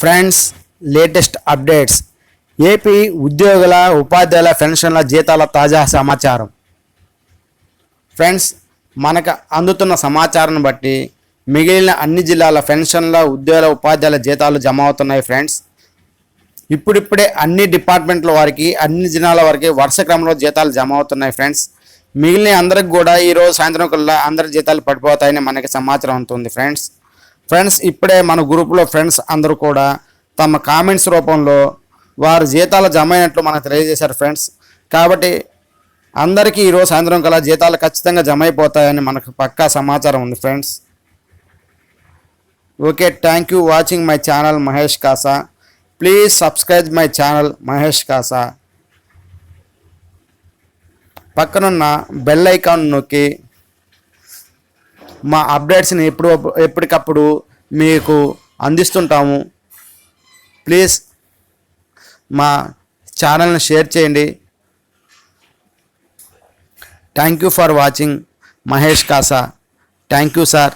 Friends latest updates. AP ఉద్యోగుల ఉపాధ్యాయుల పెన్షన్ల జీతాల తాజా సమాచారం. ఫ్రెండ్స్ మనకు అందుతున్న సమాచారాన్ని బట్టి మిగిలిన అన్ని జిల్లాల పెన్షన్ల ఉద్యోగుల ఉపాధ్యాయుల జీతాలు జమ అవుతున్నాయి ఫ్రెండ్స్. ఇప్పుడిప్పుడే అన్ని డిపార్ట్మెంట్ల వారికి అన్ని జిల్లాల వారికి వరుస క్రమంలో జీతాలు జమ అవుతున్నాయి ఫ్రెండ్స్. మిగిలిన అందరికి కూడా ఈరోజు సాయంత్రం కల్లా అందరి జీతాలు పడిపోతాయని మనకి సమాచారం ఉంటుంది ఫ్రెండ్స్. ఫ్రెండ్స్ ఇప్పుడే మన గ్రూప్లో ఫ్రెండ్స్ అందరూ కూడా తమ కామెంట్స్ రూపంలో వారు జీతాలు జమ అయినట్లు మనకు తెలియజేశారు ఫ్రెండ్స్. కాబట్టి అందరికీ ఈరోజు సాయంత్రం కల్లా జీతాలు ఖచ్చితంగా జమ అయిపోతాయని మనకు పక్కా సమాచారం ఉంది friends. Okay thank you watching my channel Mahesh Kasa. Please subscribe my channel Mahesh Kasa. పక్కనున్న బెల్ ఐకాన్ నొక్కి మా అప్డేట్స్ని ఎప్పుడు ఎప్పటికప్పుడు మీకు అందిస్తుంటాము. ప్లీజ్ మా ఛానల్ని షేర్ చేయండి. Thank you for watching Mahesh Kasa. Thank you sir